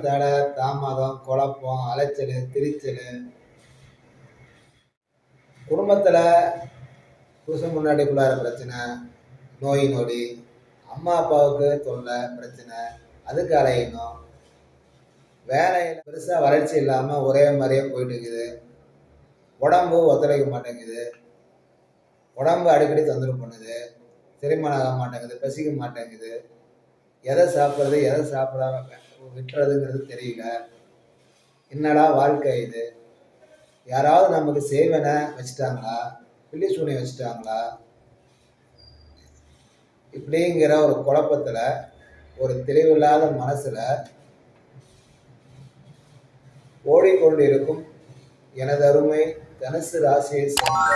தடை தாமதம் குழப்பம் அலைச்சல் திரிச்சல். குடும்பத்தில் புருஷன் முன்னாடிக்குள்ளார பிரச்சனை நோய் நொடி. அம்மா அப்பாவுக்கு தொல்லை பிரச்சனை. அதுக்கு அலையணும். வேலையில் பெருசாக வளர்ச்சி இல்லாமல் ஒரே மாதிரியே போயிட்டு இருக்குது. உடம்பு ஒத்துழைக்க மாட்டேங்குது. உடம்பு அடிக்கடி தொந்தரவு பண்ணுது. செரிமானம் ஆக மாட்டேங்குது பசிக்க மாட்டேங்குது. எதை சாப்பிட்றது எதை சாப்பிடாம விட்டுறதுங்கிறது தெரியல. என்னடா வாழ்க்கை இது? யாராவது நமக்கு சேவனை வச்சுட்டாங்களா? பில்லி சூனியம் வச்சுட்டாங்களா? இப்படிங்கிற ஒரு குழப்பத்தில் ஒரு தெளிவில்லாத மனசில் ஓடிக்கொண்டிருக்கும் எனது அருமை தனுசு ராசியை சேர்ந்த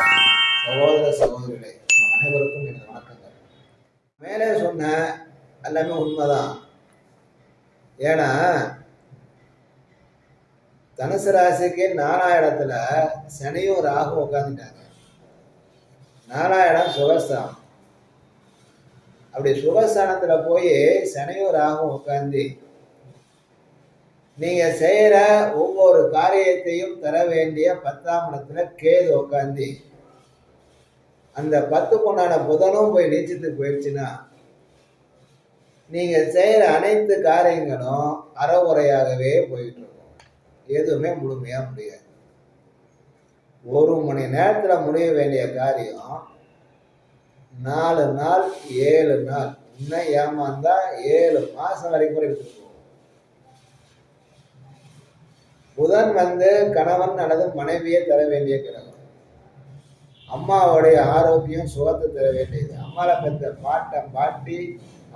சகோதர சகோதரிகளை அனைவருக்கும் எனது வணக்கங்கள். மேலே சொன்ன எல்லாமே உண்மைதான். ஏன்னா தனுசு ராசிக்கு நாலாம் இடத்துல சனியும் ராகும் உட்காந்துட்டாங்க நாலாம் இடம் சுகஸ்தானம். அப்படி சுகஸ்தானத்தில் போய் சனியும் ராகும் உட்காந்து நீங்க செய்யற ஒவ்வொரு காரியத்தையும் தர வேண்டிய பத்தாம் இடத்துல கேது உட்காந்து அந்த பத்துக்குண்டான புதனும் போய் நீச்சத்துக்கு போயிடுச்சுன்னா நீங்க செய்யற அனைத்து காரியங்களும் அறவுரையாகவே போயிட்டு இருக்கும் எதுவுமே முழுமையா முடியாது. ஒரு மணி நேரத்துல முடிய வேண்டிய காரியம் நாலு நாள் ஏழு நாள். இன்னும் ஏமாந்தா ஏழு மாசம் வரைக்கும் கூட புதன் வந்து கணவன் அல்லது மனைவியை தர வேண்டிய கிரகம். அம்மாவுடைய ஆரோக்கியம் சுகத்தை தர வேண்டியது. அம்மாவை பெற்ற பாட்டம் பாட்டி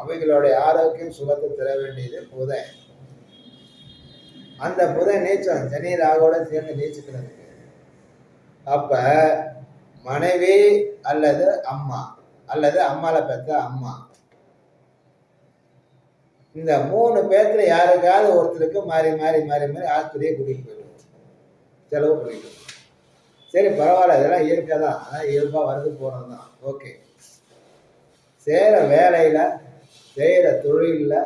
அவைகளுடைய ஆரோக்கியம் சுகத்தை தர வேண்டியது புதன் அந்த புதன் நீச்சம் சனி ராகோட சேர்ந்து நீச்சுக்கிறது. அப்ப மனைவி அல்லது அம்மா அல்லது அம்மாவை பெற்ற அம்மா. இந்த மூணு பேர்த்துல யாருக்காவது ஒருத்தருக்கு மாறி மாறி மாறி மாறி ஆஸ்பத்திரியை கூட்டிகிட்டு போயிடுவோம் செலவு பண்ணிக்கணும் சரி பரவாயில்ல இதெல்லாம் இயற்கை தான் அதான் இயல்பாக வருது போகிறது தான் ஓகே. சேர வேலையில் செய்கிற தொழிலில்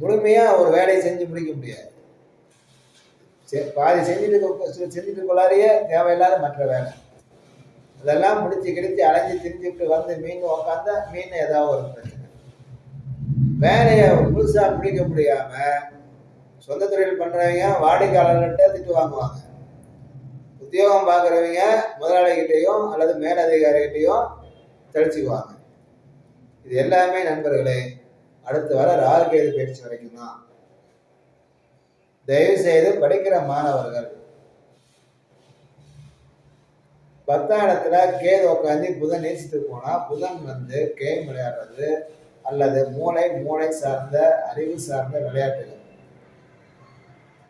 முழுமையாக ஒரு வேலையை செஞ்சு முடிக்க முடியாது. சரி பாதி செஞ்சுட்டு செஞ்சுட்டு கொள்ளாரியே தேவையில்லாத மற்ற வேலை. அதெல்லாம் முடிச்சு கிடிச்சு அலைஞ்சு திரிஞ்சுட்டு வந்து மீன் உக்காந்தா மீன் ஏதாவது ஒரு பிரச்சனை. வேலையை முழுசாக முடிக்க முடியாம சொந்த தொழில் பண்ணுறவங்க வாடிக்கையாளர்கிட்ட திட்டு வாங்குவாங்க. உத்தியோகம் பார்க்குறவங்க முதலாளிகிட்டேயும் அல்லது மேலதிகாரிகிட்டையும் தெளிச்சுக்குவாங்க. இது எல்லாமே நண்பர்களே அடுத்து வர ராகுகேது பயிற்சி வரைக்கும் தான். தயவு செய்து படிக்கிற மாணவர்கள் பத்தாம் இடத்துல கேது உட்காந்து புதன் நேசித்து போனா புதன் வந்து கேம் விளையாடுறது அல்லது மூளை மூளை சார்ந்த அறிவு சார்ந்த விளையாட்டுகள்.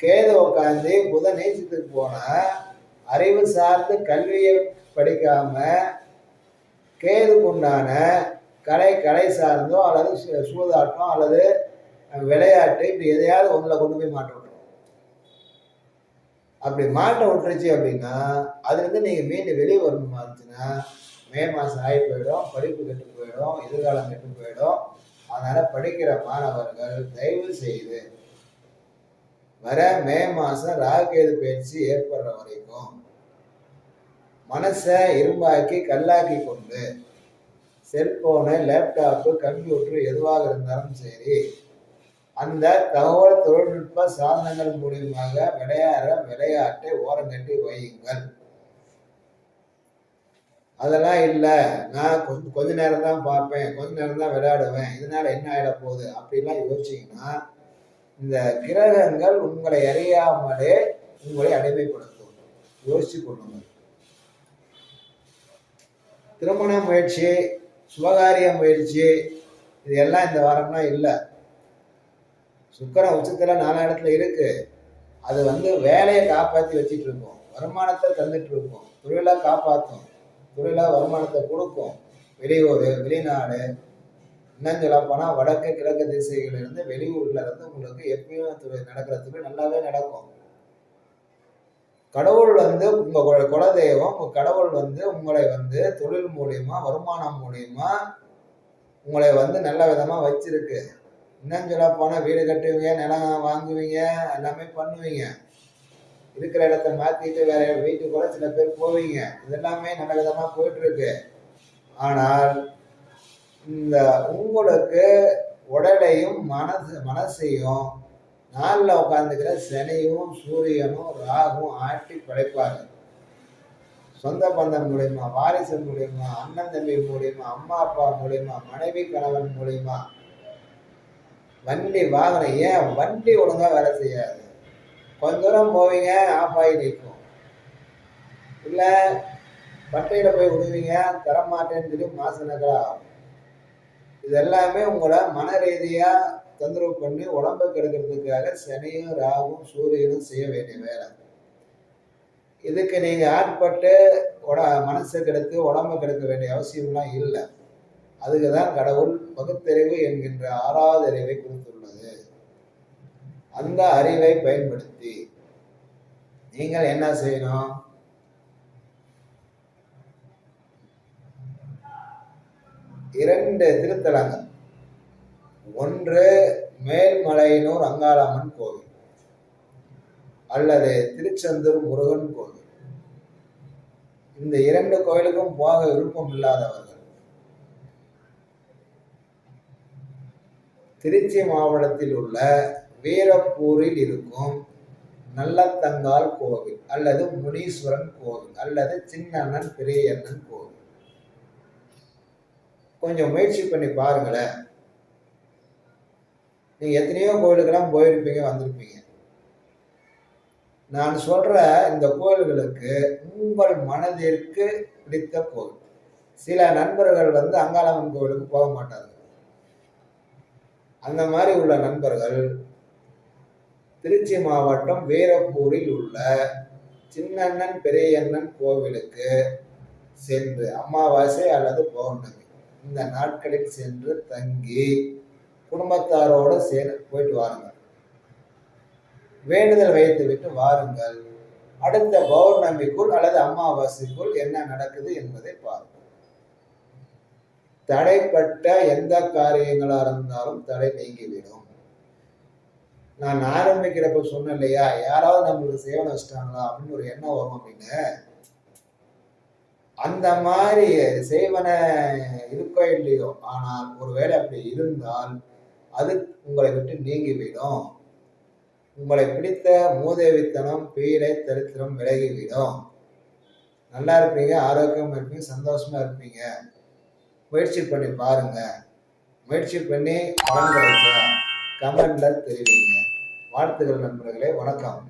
கேது உட்காந்து புதன் நீச்சத்துக்கு போனா அறிவு சார்ந்த கல்வியை படிக்காம கேதுக்குண்டான கலை கலை சார்ந்தோ அல்லது சூதாட்டம் அல்லது விளையாட்டு இப்படி எதையாவது ஒன்றில் கொண்டு போய் மாட்ட விட்டுரும். அப்படி மாட்ட விட்டுருச்சு அப்படின்னா அதுலேருந்து நீங்கள் மீண்டும் வெளியே வரணுமா இருந்துச்சுன்னா மே மாதம் ஆகி போயிடும் படிப்பு கெட்டு போயிடும் எதிர்காலம் கெட்டு போயிடும். அதனால் படிக்கிற மாணவர்கள் தயவு செய்து வர மே மாதம் ராகுகேது பயிற்சி ஏற்படுற வரைக்கும் மனசை இரும்பாக்கி கல்லாக்கி கொண்டு செல்போனு லேப்டாப்பு கம்ப்யூட்டர் எதுவாக இருந்தாலும் சரி அந்த தகவல் தொழில்நுட்ப சாதனங்கள் மூலியமாக விளையாடுற விளையாட்டை ஓரங்கட்டி வையுங்கள். அதெல்லாம் இல்லை. நான் கொஞ்சம் கொஞ்ச நேரம் தான் பார்ப்பேன். கொஞ்ச நேரம் தான் விளையாடுவேன். இதனால என்ன ஆகிட போகுது? அப்படிலாம் யோசிச்சிங்கன்னா இந்த கிரகங்கள் உங்களை அறியாமலே உங்களை அடிமைப்படுத்தும். யோசிச்சு கொள்ளுங்கள். திருமண முயற்சி சுபகாரியம் முயற்சி இது எல்லாம் இந்த வாரம்லாம் இல்லை. சுக்கரம் உச்சத்தில் நாலா இடத்துல இருக்கு. அது வந்து வேலையை காப்பாற்றி வச்சிட்டு இருக்கும் வருமானத்தை தந்துட்டு இருக்கும் தொழிலாக காப்பாற்றும் தொழிலாக வருமானத்தை கொடுக்கும். வெளியூர் வெளிநாடு இன்னும் சொல்ல போனால் வடக்கு கிழக்கு திசைகளிலிருந்து வெளியூர்ல இருந்து உங்களுக்கு எப்பயும் தொழில் நடக்கிற தொழில் நல்லாவே நடக்கும். கடவுள் வந்து உங்க குல- குலதெய்வம் உங்க கடவுள் வந்து உங்களை வந்து தொழில் மூலியமா வருமானம் மூலியமா உங்களை வந்து நல்ல விதமா வச்சிருக்கு. இன்னும் சொல்ல போனால் வீடு கட்டுவீங்க நிலம் வாங்குவீங்க எல்லாமே பண்ணுவீங்க. இருக்கிற இடத்த மாற்றிட்டு வேற வீட்டுக்கு கூட சில பேர் போவீங்க. இதெல்லாமே நல்ல விதமாக போயிட்டு இருக்கு ஆனால் இந்த உங்களுக்கு உடலையும் மனசு மனசையும் நாளில் உட்காந்துக்கிற சனியும் சூரியனும் ராகும் ஆட்டி படைப்பாங்க சொந்த பந்தம் மூலியமா வாரிசு மூலியமா அண்ணன் தம்பி மூலியமா அம்மா அப்பா மூலியமா மனைவி கணவன் மூலியமா வண்டி வாகனம் ஏன்? வண்டி ஒழுங்காக வேலை செய்யாது. கொஞ்ச தூரம் போவீங்க ஆஃப் ஆகி நிற்கும். இல்லை பட்டையில் போய் விடுவீங்க தரமாட்டேன்னு சொல்லி மாசனங்களா ஆகும் இது எல்லாமே உங்களை மன ரீதியாக தொந்தரவு பண்ணி உடம்பை கெடுக்கிறதுக்காக சனியும் ராகும் சூரியனும் செய்ய வேண்டிய வேலை. இதுக்கு நீங்கள் ஆட்பட்டு உட மனசை கெடுத்து உடம்பை கெடுக்க வேண்டிய அவசியம்லாம் இல்லை. அதுக்கு தான் கடவுள் பகுத்தறிவு என்கின்ற ஆறாவது அறிவை கொடுத்துள்ளது. அந்த அறிவை பயன்படுத்தி நீங்கள் என்ன செய்யணும்? இரண்டு திருத்தலங்கள். ஒன்று மேல்மலையனூர் அங்காளம்மன் கோவில் அல்லது திருச்செந்தூர் முருகன் கோவில். இந்த இரண்டு கோயிலுக்கும் போக விருப்பம் இல்லாதவர்கள் திருச்சி மாவட்டத்தில் உள்ள வீரப்பூரில் இருக்கும் நல்லத்தங்கால் கோவில் அல்லது முனீஸ்வரன் கோவில் அல்லது சின்னண்ணன் பெரியண்ணன் கோவில். கொஞ்சம் முயற்சி பண்ணி பாருங்களேன். நீங்கள் எத்தனையோ கோயிலுக்கெல்லாம் போயிருப்பீங்க வந்திருப்பீங்க. நான் சொல்கிற இந்த கோயில்களுக்கு உங்கள் மனதிற்கு பிடித்த கோவில் சில நண்பர்கள் வந்து அங்காளம்மன் கோவிலுக்கு போக மாட்டார்கள். அந்த மாதிரி உள்ள நண்பர்கள் திருச்சி மாவட்டம் வீரப்பூரில் உள்ள சின்னண்ணன் பெரியண்ணன் கோவிலுக்கு சென்று அமாவாசை அல்லது பௌர்ணமி இந்த நாட்களில் சென்று தங்கி குடும்பத்தாரோடு சேர் போயிட்டு வாருங்கள். வேண்டுதல் வைத்து விட்டு வாருங்கள். அடுத்த பௌர்ணமிக்குள் அல்லது அமாவாசைக்குள் என்ன நடக்குது என்பதை பார்ப்போம். தடைப்பட்ட எந்த காரியங்களா இருந்தாலும் தடை நீங்கிவிடும். நான் ஆரம்பிக்கிறப்ப சொன்னேன் இல்லையா? யாராவது நம்மளுக்கு சேவனை வச்சிட்டாங்களா? அப்படின்னு ஒரு எண்ணம் வரும் அப்படின்னு. அந்த மாதிரி செய்வன இருக்கோ இல்லையோ. ஆனால் ஒருவேளை அப்படி இருந்தால் அது உங்களை விட்டு நீங்கிவிடும் உங்களை பிடித்த மூதேவித்தனம் பீடை தரித்திரம் விலகிவிடும் நல்லா இருப்பீங்க ஆரோக்கியமாக இருப்பீங்க சந்தோஷமா இருப்பீங்க. முயற்சி பண்ணி பாருங்க. முயற்சி பண்ணி பலன் கிடைச்சா கமெண்ட்ல தெரிவிங்க. வாழ்த்துக்கள் நண்பர்களே வணக்கம்.